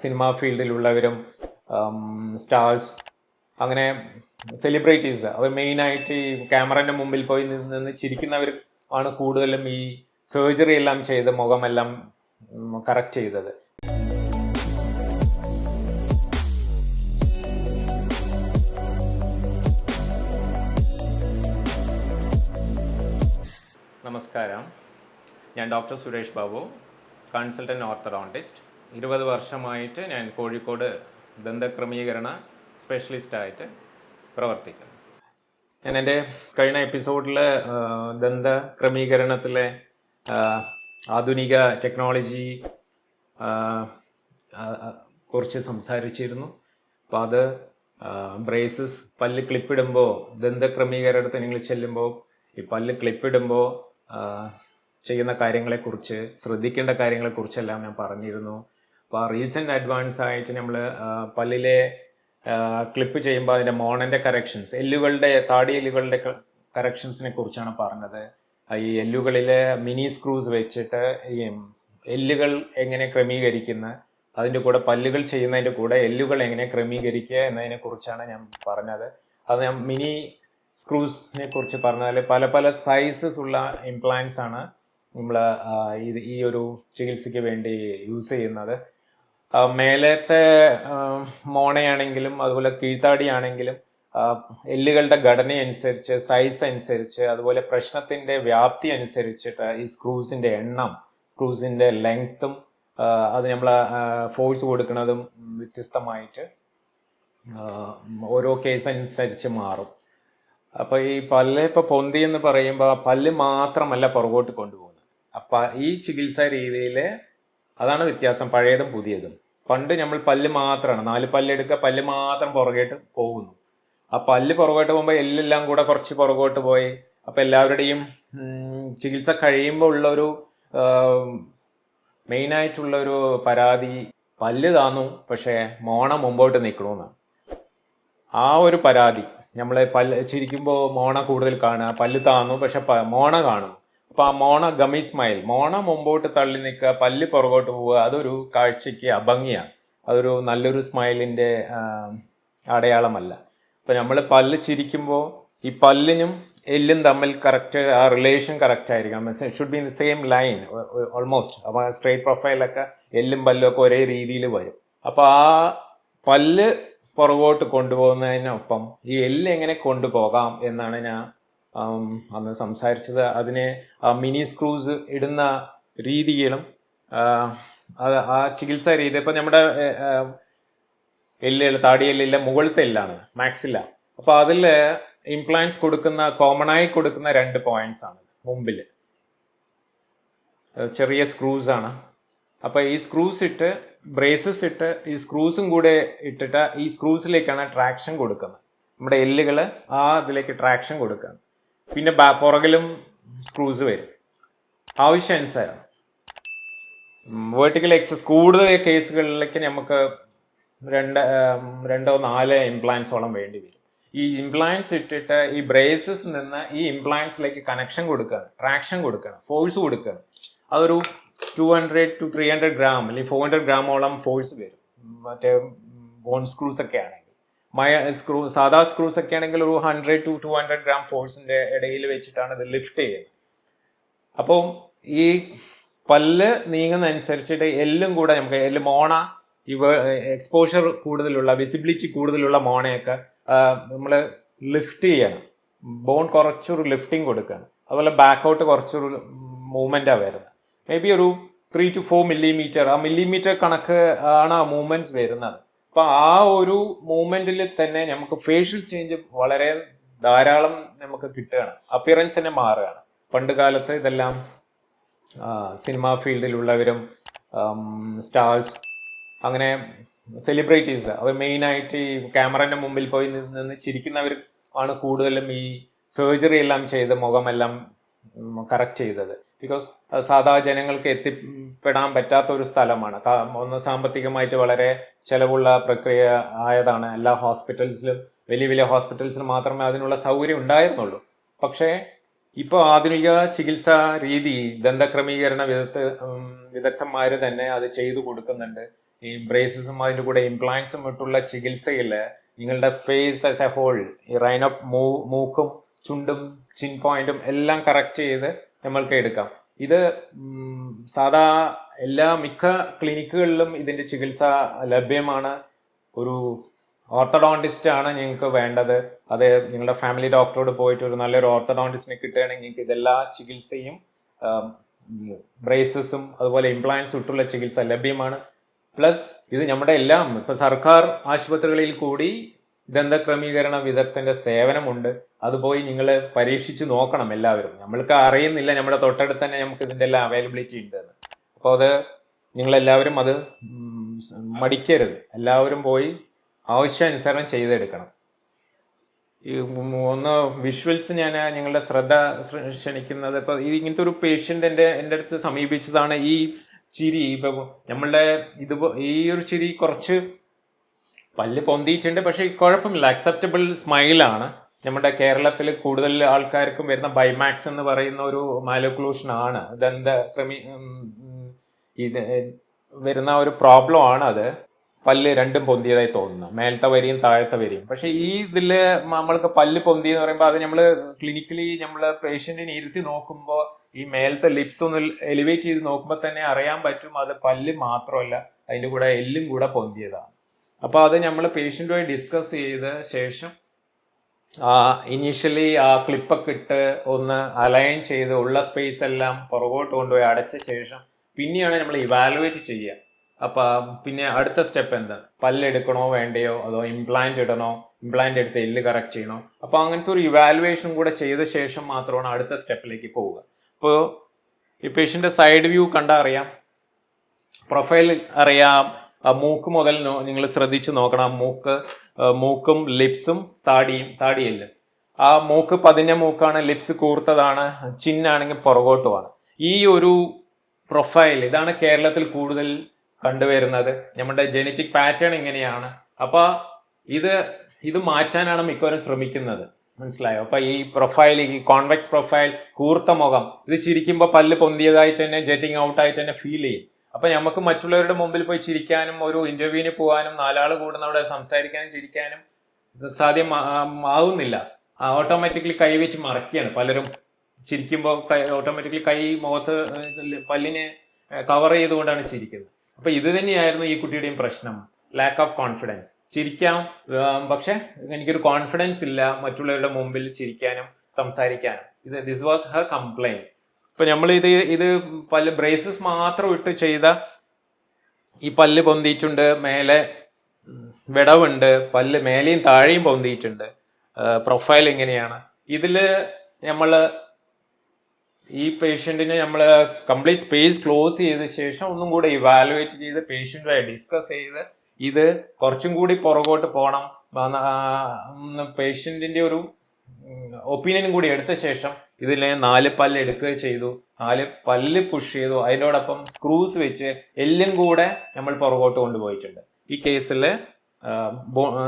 Cinema ഫീൽഡിലുള്ളവരും stars അങ്ങനെ celebrities അവർ മെയിനായിട്ട് ഈ ക്യാമറന്റെ മുമ്പിൽ പോയി നിന്ന് ചിരിക്കുന്നവർ ആണ് കൂടുതലും ഈ സർജറി എല്ലാം ചെയ്ത് മുഖമെല്ലാം കറക്റ്റ് ചെയ്തത്. നമസ്കാരം. ഞാൻ doctor Suresh Babu consultant orthodontist ഇരുപത് വർഷമായിട്ട് ഞാൻ കോഴിക്കോട് ദന്തക്രമീകരണ സ്പെഷ്യലിസ്റ്റായിട്ട് പ്രവർത്തിക്കുന്നു. ഞാൻ എന്റെ കഴിഞ്ഞ എപ്പിസോഡിൽ ദന്ത ക്രമീകരണത്തിലെ ആധുനിക ടെക്നോളജി കുറിച്ച് സംസാരിച്ചിരുന്നു. അപ്പോൾ അത് ബ്രേസസ് പല്ല് ക്ലിപ്പിടുമ്പോൾ ദന്ത ക്രമീകരണത്തിന് നിങ്ങൾ ചെല്ലുമ്പോൾ ഈ പല്ല് ക്ലിപ്പിടുമ്പോൾ ചെയ്യുന്ന കാര്യങ്ങളെക്കുറിച്ച് ശ്രദ്ധിക്കേണ്ട കാര്യങ്ങളെക്കുറിച്ചെല്ലാം ഞാൻ പറഞ്ഞിരുന്നു. അപ്പോൾ റീസെന്റ് അഡ്വാൻസ് ആയിട്ട് നമ്മൾ പല്ലിലെ ക്ലിപ്പ് ചെയ്യുമ്പോൾ അതിന്റെ മോണന്റെ കറക്ഷൻസ് എല്ലുകളുടെ താടി എല്ലുകളുടെ കറക്ഷൻസിനെ കുറിച്ചാണ് പറഞ്ഞത്. ഈ എല്ലുകളിലെ മിനി സ്ക്രൂസ് വെച്ചിട്ട് ഈ എല്ലുകൾ എങ്ങനെ ക്രമീകരിക്കുന്ന അതിന്റെ കൂടെ പല്ലുകൾ ചെയ്യുന്നതിന്റെ കൂടെ എല്ലുകൾ എങ്ങനെ ക്രമീകരിക്കുക എന്നതിനെ കുറിച്ചാണ് ഞാൻ പറഞ്ഞത്. അത് ഞാൻ മിനി സ്ക്രൂസിനെ കുറിച്ച് പറഞ്ഞാൽ പല പല സൈസസ് ഉള്ള ഇംപ്ലാൻസ് ആണ് നമ്മൾ ഇത് ഈ ഒരു ചികിത്സയ്ക്ക് വേണ്ടി യൂസ് ചെയ്യുന്നത്. മേലത്തെ മോണയാണെങ്കിലും അതുപോലെ കീഴ്ത്താടിയാണെങ്കിലും എല്ലുകളുടെ ഘടനയനുസരിച്ച് സൈസ് അനുസരിച്ച് അതുപോലെ പ്രശ്നത്തിന്റെ വ്യാപ്തി അനുസരിച്ചിട്ട് ഈ സ്ക്രൂസിന്റെ എണ്ണം സ്ക്രൂസിന്റെ ലെങ്ത്തും അത് നമ്മൾ ഫോഴ്സ് കൊടുക്കുന്നതും വ്യത്യസ്തമായിട്ട് ഓരോ കേസ് അനുസരിച്ച് മാറും. അപ്പോൾ ഈ പല്ല് ഇപ്പോൾ പൊന്തി എന്ന് പറയുമ്പോൾ ആ പല്ല് മാത്രമല്ല പുറകോട്ട് കൊണ്ടുപോകുന്നത്. അപ്പം ഈ ചികിത്സാ രീതിയിൽ അതാണ് വ്യത്യാസം പഴയതും പുതിയതും. പണ്ട് നമ്മൾ പല്ല് മാത്രമാണ് നാല് പല്ല് എടുക്കുക പല്ല് മാത്രം പുറകോട്ട് പോകുന്നു. ആ പല്ല് പുറകോട്ട് പോകുമ്പോൾ എല്ലെല്ലാം കൂടെ കുറച്ച് പുറകോട്ട് പോയി. അപ്പം എല്ലാവരുടെയും ചികിത്സ കഴിയുമ്പോൾ ഉള്ളൊരു മെയിനായിട്ടുള്ള ഒരു പരാതി പല്ല് താന്നു. പക്ഷേ മോണ മുമ്പോട്ട് നിൽക്കണമെന്നാണ് ആ ഒരു പരാതി നമ്മളെ പല്ല് ചിരിക്കുമ്പോൾ മോണ കൂടുതൽ കാണുക. പല്ല് താന്നു പക്ഷെ മോണ കാണും അപ്പൊ ആ മോണ ഗമി സ്മൈൽ മോണ മുമ്പോട്ട് തള്ളി നിൽക്കുക പല്ല് പുറകോട്ട് പോവുക അതൊരു കാഴ്ചയ്ക്ക് അഭംഗിയാണ്. അതൊരു നല്ലൊരു സ്മൈലിന്റെ അടയാളമല്ല. ഇപ്പൊ നമ്മൾ പല്ല് ചിരിക്കുമ്പോൾ ഈ പല്ലിനും എല്ലും തമ്മിൽ കറക്റ്റ് ആ റിലേഷൻ കറക്റ്റ് ആയിരിക്കണം. Means should be in the same line almost അപ്പോൾ സ്ട്രേറ്റ് പ്രൊഫൈലൊക്കെ എല്ലും പല്ലും ഒക്കെ ഒരേ രീതിയിൽ വരും. അപ്പോൾ ആ പല്ല് പുറകോട്ട് കൊണ്ടുപോകുന്നതിനൊപ്പം ഈ എല്ല് എങ്ങനെ കൊണ്ടുപോകാം എന്നാണ് ഞാൻ അന്ന് സംസാരിച്ചത് അതിന് മിനി സ്ക്രൂസ് ഇടുന്ന രീതിയിലും ആ, ചികിത്സാ രീതി. ഇപ്പം നമ്മുടെ എല്ലുകൾ താടിയെല്ലില്ല മുകളിലത്തെ എല്ലാണ് മാക്സില്ല. അപ്പോൾ അതിൽ ഇംപ്ലാൻസ് കൊടുക്കുന്ന കോമണായി കൊടുക്കുന്ന രണ്ട് പോയിന്റ്സ് ആണ് മുമ്പിൽ ചെറിയ സ്ക്രൂസ് ആണ്. അപ്പോൾ ഈ സ്ക്രൂസ് ഇട്ട് ബ്രേസസ് ഇട്ട് ഈ സ്ക്രൂസും കൂടെ ഇട്ടിട്ട് ഈ സ്ക്രൂസിലേക്കാണ് ട്രാക്ഷൻ കൊടുക്കുന്നത്. നമ്മുടെ എല്ലുകൾ ആ ഇതിലേക്ക് ട്രാക്ഷൻ കൊടുക്കുക പിന്നെ പുറകിലും സ്ക്രൂസ് വരും. ആവശ്യാനുസരണം വേർട്ടിക്കൽ എക്സസ് കൂടുതൽ കേസുകളിലേക്ക് നമുക്ക് രണ്ട് രണ്ടോ നാല് ഇംപ്ലാൻസോളം വേണ്ടി വരും. ഈ ഇംപ്ലാൻസ് ഇട്ടിട്ട് ഈ ബ്രേസസ് നിന്ന് ഈ ഇംപ്ലാൻസിലേക്ക് കണക്ഷൻ കൊടുക്കണം ട്രാക്ഷൻ കൊടുക്കണം ഫോഴ്സ് കൊടുക്കുകയാണ് അതൊരു two hundred to three hundred gram അല്ലെങ്കിൽ ഫോർ ഹൺഡ്രഡ് ഗ്രാമോളം ഫോഴ്സ് വരും. മറ്റേ ബോൺ സ്ക്രൂസ് ഒക്കെ ആണെങ്കിൽ. മയ സ്ക്രൂ സാധാ സ്ക്രൂസ് ഒക്കെ ആണെങ്കിൽ ഒരു hundred to two hundred gram ഫോഴ്സിന്റെ ഇടയിൽ വെച്ചിട്ടാണ് ഇത് ലിഫ്റ്റ് ചെയ്യുന്നത്. അപ്പോൾ ഈ പല്ല് നീങ്ങുന്ന അനുസരിച്ചിട്ട് എല്ലും കൂടെ നമുക്ക് എല്ല് മോണ ഇവ എക്സ്പോഷർ കൂടുതലുള്ള വിസിബിലിറ്റി കൂടുതലുള്ള മോണയൊക്കെ നമ്മൾ ലിഫ്റ്റ് ചെയ്യണം. ബോൺ കുറച്ചൊരു ലിഫ്റ്റിംഗ് കൊടുക്കുകയാണ് അതുപോലെ ബാക്കൗട്ട് കുറച്ചൊരു മൂവ്മെന്റാണ് വരുന്നത്. മേ ബി ഒരു ത്രീ ടു ഫോർ മില്ലിമീറ്റർ ആ മില്ലിമീറ്റർ കണക്ക് ആണ് ആ മൂവ്മെന്റ്സ് വരുന്നത്. അപ്പൊ ആ ഒരു മൂമെന്റിൽ തന്നെ നമുക്ക് ഫേഷ്യൽ ചേഞ്ച് വളരെ ധാരാളം നമുക്ക് കിട്ടുകയാണ്. അപ്പിയറൻസ് തന്നെ മാറുകയാണ്. പണ്ട് കാലത്ത് ഇതെല്ലാം സിനിമാ ഫീൽഡിലുള്ളവരും സ്റ്റാർസ് അങ്ങനെ സെലിബ്രിറ്റീസ് അവർ മെയിനായിട്ട് ഈ ക്യാമറന്റെ മുമ്പിൽ പോയി നിന്ന് ചിരിക്കുന്നവർ ആണ് കൂടുതലും ഈ സർജറി എല്ലാം ചെയ്ത് മുഖമെല്ലാം കറക്റ്റ് ചെയ്തത്. ബിക്കോസ് സാധാ ജനങ്ങൾക്ക് എത്തിപ്പെടാൻ പറ്റാത്ത ഒരു സ്ഥലമാണ്. ഒന്ന് സാമ്പത്തികമായിട്ട് വളരെ ചെലവുള്ള പ്രക്രിയ ആയതാണ് എല്ലാ ഹോസ്പിറ്റൽസിലും വലിയ വലിയ ഹോസ്പിറ്റൽസിൽ മാത്രമേ അതിനുള്ള സൗകര്യം ഉണ്ടായിരുന്നുള്ളൂ. പക്ഷേ ഇപ്പോൾ ആധുനിക ചികിത്സാ രീതി ദന്തക്രമീകരണ വിദഗ്ധ വിദഗ്ധന്മാർ തന്നെ അത് ചെയ്തു കൊടുക്കുന്നുണ്ട്. ഈ ബ്രേസസും അതിന്റെ കൂടെ ഇംപ്ലാൻസും ഇട്ടുള്ള ചികിത്സയിൽ നിങ്ങളുടെ ഫേസ് ആസ് എ ഹോൾ ഈ റൈനപ്പ് മൂക്കും ചുണ്ടും ചിൻ പോയിന്റും എല്ലാം കറക്റ്റ് ചെയ്ത് നമ്മൾക്ക് എടുക്കാം. ഇത് സാധാ എല്ലാ മിക്ക ക്ലിനിക്കുകളിലും ഇതിന്റെ ചികിത്സ ലഭ്യമാണ്. ഒരു ഓർത്തഡോണ്ടിസ്റ്റ് ആണ് നിങ്ങൾക്ക് വേണ്ടത്. അത് നിങ്ങളുടെ ഫാമിലി ഡോക്ടറോട് പോയിട്ട് ഒരു നല്ലൊരു ഓർത്തഡോണ്ടിസ്റ്റിനെ കിട്ടുകയാണെങ്കിൽ നിങ്ങൾക്ക് ഇതെല്ലാ ചികിത്സയും ബ്രേസസും അതുപോലെ ഇംപ്ലാൻസ് ഇട്ടുള്ള ചികിത്സ ലഭ്യമാണ്. പ്ലസ് ഇത് നമ്മുടെ എല്ലാം ഇപ്പൊ സർക്കാർ ആശുപത്രികളിൽ കൂടി ദന്തക്രമീകരണ വിദഗ്ധന്റെ സേവനമുണ്ട്. അത് പോയി നിങ്ങൾ പരീക്ഷിച്ച് നോക്കണം എല്ലാവരും. നമ്മൾക്ക് അറിയുന്നില്ല നമ്മുടെ തൊട്ടടുത്ത് തന്നെ നമുക്ക് ഇതിന്റെ എല്ലാം അവൈലബിലിറ്റി ഉണ്ട് അപ്പോൾ അത് നിങ്ങളെല്ലാവരും അത് മടിക്കരുത്. എല്ലാവരും പോയി ആവശ്യാനുസരണം ചെയ്തെടുക്കണം. ഈ ഒന്ന് വിഷ്വൽസ് ഞാൻ നിങ്ങളുടെ ശ്രദ്ധ ക്ഷണിക്കുന്നത് ഇപ്പോൾ ഇങ്ങനത്തെ ഒരു പേഷ്യന്റ് എന്റെ എന്റെ അടുത്ത് സമീപിച്ചതാണ് ഈ ചിരി. ഇപ്പം നമ്മളുടെ ഇത് ഈ ഒരു ചിരി കുറച്ച് പല്ല് പൊന്തിയിട്ടുണ്ട് പക്ഷേ കുഴപ്പമില്ല. അക്സെപ്റ്റബിൾ സ്മൈലാണ് നമ്മുടെ കേരളത്തിൽ കൂടുതൽ ആൾക്കാർക്കും വരുന്ന ബൈമാക്സ് എന്ന് പറയുന്ന ഒരു മാലോക്ലൂഷൻ ആണ്. ദന്ത ക്രമി ഇത് വരുന്ന ഒരു പ്രോബ്ലം ആണ് അത്. പല്ല് രണ്ടും പൊന്തിയതായി തോന്നുന്നു. മേലത്തെ വരിയും താഴത്തെ വരിയും. പക്ഷെ ഈ ഇതിൽ നമ്മൾക്ക് പല്ല് പൊന്തി എന്ന് പറയുമ്പോൾ അത് നമ്മൾ ക്ലിനിക്കലി നമ്മൾ പേഷ്യന്റിനെ ഇരുത്തി നോക്കുമ്പോൾ ഈ മേലത്തെ ലിപ്സ് ഒന്ന് എലിവേറ്റ് ചെയ്ത് നോക്കുമ്പോൾ തന്നെ അറിയാൻ പറ്റും അത് പല്ല് മാത്രമല്ല അതിന്റെ കൂടെ എല്ലും കൂടെ പൊന്തിയതാണ്. അപ്പോൾ അത് നമ്മൾ പേഷ്യന്റുമായി ഡിസ്കസ് ചെയ്ത ശേഷം ഇനീഷ്യലി ആ ക്ലിപ്പൊക്കെ ഇട്ട് ഒന്ന് അലൈൻ ചെയ്ത് ഉള്ള സ്പേസ് എല്ലാം പുറകോട്ട് കൊണ്ടുപോയി അടച്ച ശേഷം പിന്നെയാണ് നമ്മൾ ഇവാലുവേറ്റ് ചെയ്യുക. അപ്പൊ പിന്നെ അടുത്ത സ്റ്റെപ്പ് എന്താ പല്ലെടുക്കണോ വേണ്ടയോ? അതോ ഇംപ്ലാന്റ് ഇടണോ? ഇംപ്ലാന്റ് എടുത്ത് എല്ല് കറക്റ്റ് ചെയ്യണോ? അപ്പോൾ അങ്ങനത്തെ ഒരു ഇവാലുവേഷൻ കൂടെ ചെയ്ത ശേഷം മാത്രമാണ് അടുത്ത സ്റ്റെപ്പിലേക്ക് പോവുക. അപ്പോൾ ഈ പേഷ്യന്റെ സൈഡ് വ്യൂ കണ്ടാൽ അറിയാം. പ്രൊഫൈൽ അറിയാം. മൂക്ക് മുതൽ നിങ്ങൾ ശ്രദ്ധിച്ച് നോക്കണം. മൂക്ക് മൂക്കും ലിപ്സും താടിയും താടിയല്ല. ആ മൂക്ക് പതിഞ്ഞ മൂക്കാണ് ലിപ്സ് കൂർത്തതാണ് ചിന്നാണെങ്കിൽ പുറകോട്ടുമാണ് ഈ ഒരു പ്രൊഫൈൽ ഇതാണ് കേരളത്തിൽ കൂടുതൽ കണ്ടുവരുന്നത്. നമ്മുടെ ജനറ്റിക് പാറ്റേൺ ഇങ്ങനെയാണ്. അപ്പോൾ ഇത് ഇത് മാറ്റാനാണ് മിക്കവരും ശ്രമിക്കുന്നത്. മനസ്സിലായോ? അപ്പൊ ഈ പ്രൊഫൈൽ ഈ കോൺവെക്സ് പ്രൊഫൈൽ കൂർത്ത മുഖം ഇത് ചിരിക്കുമ്പോൾ പല്ല് പൊന്തിയതായിട്ട് തന്നെ ജെറ്റിങ് ഔട്ട് ആയിട്ട് തന്നെ ഫീൽ ചെയ്യും. അപ്പൊ നമുക്ക് മറ്റുള്ളവരുടെ മുമ്പിൽ പോയി ചിരിക്കാനും ഒരു ഇന്റർവ്യൂവിന് പോകാനും നാലാൾ കൂടുന്നവിടെ സംസാരിക്കാനും ചിരിക്കാനും സാധ്യം ആവുന്നില്ല. ഓട്ടോമാറ്റിക്കലി കൈ വെച്ച് മറക്കുകയാണ് പലരും. ചിരിക്കുമ്പോൾ ഓട്ടോമാറ്റിക്കലി കൈ മുഖത്ത് പല്ലിനെ കവർ ചെയ്തുകൊണ്ടാണ് ചിരിക്കുന്നത്. അപ്പൊ ഇത് തന്നെയായിരുന്നു ഈ കുട്ടിയുടെയും പ്രശ്നം. ലാക്ക് ഓഫ് കോൺഫിഡൻസ് ചിരിക്കാം പക്ഷെ എനിക്കൊരു കോൺഫിഡൻസ് ഇല്ല മറ്റുള്ളവരുടെ മുമ്പിൽ ചിരിക്കാനും സംസാരിക്കാനും. ഇത് ദിസ് വാസ് ഹർ കംപ്ലൈന്റ് ഇപ്പൊ നമ്മൾ ഇത് ഇത് പല്ല് ബ്രേസസ് മാത്രം ഇട്ട് ചെയ്ത ഈ പല്ല് പൊന്തിയിട്ടുണ്ട് മേലെ വിടവുണ്ട് പല്ല് മേലെയും താഴെയും പൊന്തിയിട്ടുണ്ട്. പ്രൊഫൈൽ എങ്ങനെയാണ് ഇതിൽ നമ്മൾ ഈ പേഷ്യന്റിനെ നമ്മൾ കംപ്ലീറ്റ് സ്പേസ് ക്ലോസ് ചെയ്ത ശേഷം ഒന്നും കൂടെ ഇവാലുവേറ്റ് ചെയ്ത് പേഷ്യന്റുമായി ഡിസ്കസ് ചെയ്ത് ഇത് കുറച്ചും കൂടി പുറകോട്ട് പോകണം പേഷ്യന്റിന്റെ ഒരു ഒപ്പീനിയനും കൂടി എടുത്ത ശേഷം ഇതിൽ നാല് പല്ല് എടുക്കുക ചെയ്തു. നാല് പല്ല് പുഷ് ചെയ്തു. അതിനോടൊപ്പം സ്ക്രൂസ് വെച്ച് എല്ലും കൂടെ നമ്മൾ പുറകോട്ട് കൊണ്ടുപോയിട്ടുണ്ട്. ഈ കേസിൽ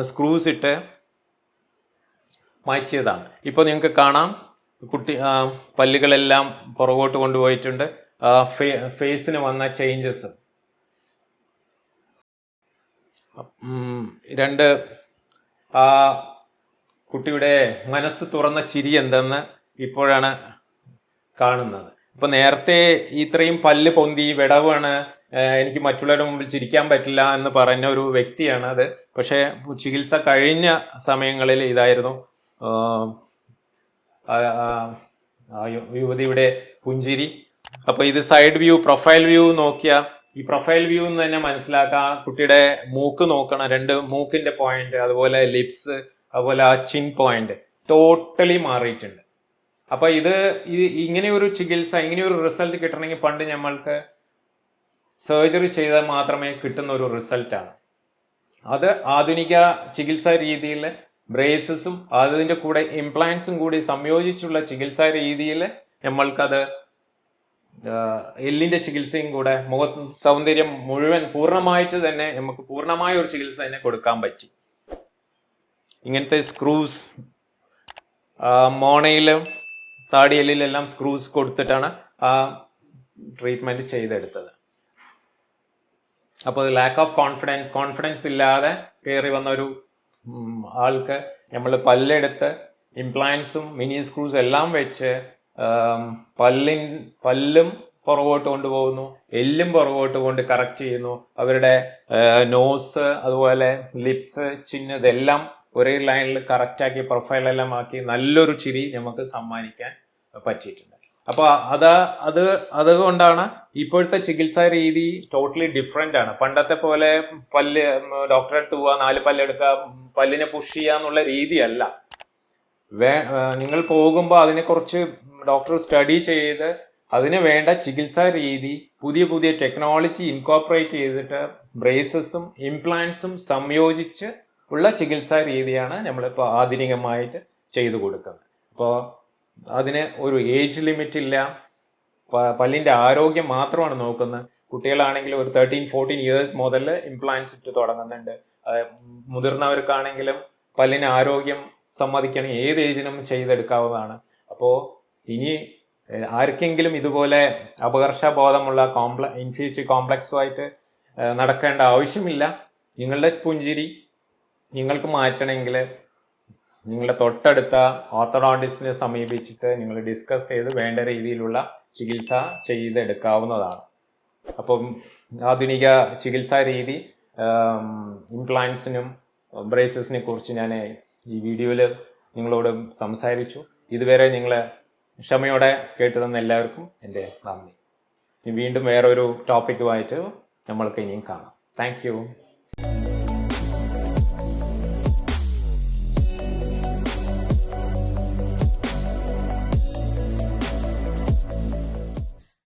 സ്ക്രൂസ് ഇട്ട് മാറ്റിയതാണ്. ഇപ്പോൾ നിങ്ങൾക്ക് കാണാം. കുട്ടി പല്ലുകളെല്ലാം പുറകോട്ട് കൊണ്ടുപോയിട്ടുണ്ട്. ഫേസിന് വന്ന ചേഞ്ചസ് രണ്ട് കുട്ടിയുടെ മനസ്സ് തുറന്ന ചിരി എന്തെന്ന് ഇപ്പോഴാണ് കാണുന്നത്. ഇപ്പൊ നേരത്തെ ഇത്രയും പല്ല് പൊന്തി വിടവാണ് എനിക്ക് മറ്റുള്ളവരുടെ മുമ്പിൽ ചിരിക്കാൻ പറ്റില്ല എന്ന് പറഞ്ഞ ഒരു വ്യക്തിയാണ് അത്. പക്ഷേ ചികിത്സ കഴിഞ്ഞ സമയങ്ങളിൽ ഇതായിരുന്നു യുവതിയുടെ പുഞ്ചിരി. അപ്പോൾ ഇത് സൈഡ് വ്യൂ പ്രൊഫൈൽ വ്യൂ നോക്കിയാൽ ഈ പ്രൊഫൈൽ വ്യൂ എന്ന് തന്നെ മനസ്സിലാക്കാം. കുട്ടിയുടെ മൂക്ക് നോക്കണം രണ്ട് മൂക്കിന്റെ പോയിന്റ് അതുപോലെ ലിപ്സ് അതുപോലെ ആ ചിൻ പോയിന്റ് ടോട്ടലി മാറിയിട്ടുണ്ട്. അപ്പോൾ ഇത് ഇങ്ങനെ ഒരു ചികിത്സ ഇങ്ങനെ ഒരു റിസൾട്ട് കിട്ടണമെങ്കിൽ പണ്ട് നമ്മൾക്ക് സർജറി ചെയ്താൽ മാത്രമേ കിട്ടുന്ന ഒരു റിസൾട്ടാണ് അത് ആധുനിക ചികിത്സാ രീതിയിൽ ബ്രേസസും അതിന്റെ കൂടെ ഇംപ്ലാൻസും കൂടി സംയോജിച്ചുള്ള ചികിത്സാ രീതിയിൽ നമ്മൾക്കത് എല്ലിന്റെ ചികിത്സയും കൂടെ മുഖ സൗന്ദര്യം മുഴുവൻ പൂർണമായിട്ട് തന്നെ നമുക്ക് പൂർണമായ ഒരു ചികിത്സ തന്നെ കൊടുക്കാൻ പറ്റി. ഇങ്ങനത്തെ സ്ക്രൂസ് മോണയിലും താടിയെല്ലിലെല്ലാം സ്ക്രൂസ് കൊടുത്തിട്ടാണ് ആ ട്രീറ്റ്മെന്റ് ചെയ്തെടുത്തത്. അപ്പോൾ ലാക്ക് ഓഫ് കോൺഫിഡൻസ് കോൺഫിഡൻസ് ഇല്ലാതെ കയറി വന്ന ഒരു ആൾക്ക് നമ്മൾ പല്ലെടുത്ത് ഇംപ്ലാൻസും മിനി സ്ക്രൂസും എല്ലാം വെച്ച് പല്ലിൻ പല്ലും പുറകോട്ട് കൊണ്ടുപോകുന്നു എല്ലും പുറകോട്ട് കൊണ്ട് കറക്റ്റ് ചെയ്യുന്നു. അവരുടെ നോസ് അതുപോലെ ലിപ്സ് ചിഹ്നം ഇതെല്ലാം ഒരേ ലൈനിൽ കറക്റ്റാക്കി പ്രൊഫൈലെല്ലാം ആക്കി നല്ലൊരു ചിരി നമുക്ക് സമ്മാനിക്കാൻ പറ്റിയിട്ടുണ്ട്. അപ്പോൾ അത് അത് അതുകൊണ്ടാണ് ഇപ്പോഴത്തെ ചികിത്സാ രീതി ടോട്ടലി ഡിഫറെന്റ് ആണ്. പണ്ടത്തെ പോലെ പല്ല് ഡോക്ടറെ അടുത്ത് പോവുക നാല് പല്ലെടുക്കുക പല്ലിനെ പുഷ് ചെയ്യുക എന്നുള്ള രീതിയല്ല. വേ നിങ്ങൾ പോകുമ്പോൾ അതിനെക്കുറിച്ച് ഡോക്ടർ സ്റ്റഡി ചെയ്ത് അതിന് വേണ്ട ചികിത്സാ രീതി പുതിയ പുതിയ ടെക്നോളജി ഇൻകോപ്പറേറ്റ് ചെയ്തിട്ട് ബ്രേസസും ഇംപ്ലാന്റ്സും സംയോജിച്ച് ഉള്ള ചികിത്സാ രീതിയാണ് നമ്മളിപ്പോൾ ആധുനികമായിട്ട് ചെയ്തു കൊടുക്കുന്നത്. അപ്പോൾ അതിന് ഒരു ഏജ് ലിമിറ്റ് ഇല്ല പല്ലിന്റെ ആരോഗ്യം മാത്രമാണ് നോക്കുന്നത്. കുട്ടികളാണെങ്കിൽ ഒരു തേർട്ടീൻ ഫോർട്ടീൻ ഇയേഴ്സ് മുതൽ ഇംപ്ലാൻസ് ഇട്ട് തുടങ്ങുന്നുണ്ട്. മുതിർന്നവർക്കാണെങ്കിലും പല്ലിന് ആരോഗ്യം സമ്മതിക്കണമെങ്കിൽ ഏത് ഏജിനും ചെയ്തെടുക്കാവുന്നതാണ്. അപ്പോൾ ഇനി ആർക്കെങ്കിലും ഇതുപോലെ അപകർഷബോധമുള്ള കോംപ്ല ഇൻഫ്യൂറ്റി കോംപ്ലക്സുമായിട്ട് നടക്കേണ്ട ആവശ്യമില്ല. നിങ്ങളുടെ പുഞ്ചിരി നിങ്ങൾക്ക് മാറ്റണമെങ്കിൽ നിങ്ങളുടെ തൊട്ടടുത്ത ഓർത്തഡോണ്ടിസ്റ്റിനെ സമീപിച്ചിട്ട് നിങ്ങൾ ഡിസ്കസ് ചെയ്ത് വേണ്ട രീതിയിലുള്ള ചികിത്സ ചെയ്തെടുക്കാവുന്നതാണ്. അപ്പം ആധുനിക ചികിത്സാ രീതി ഇംപ്ലാൻസിനും ബ്രേസസിനെ കുറിച്ച് ഞാൻ ഈ വീഡിയോയിൽ നിങ്ങളോട് സംസാരിച്ചു. ഇതുവരെ നിങ്ങൾ ക്ഷമയോടെ കേട്ടു തന്ന എല്ലാവർക്കും എന്റെ നന്ദി. വീണ്ടും വേറൊരു ടോപ്പിക്കുമായിട്ട് നമ്മൾക്ക് ഇനിയും കാണാം. താങ്ക്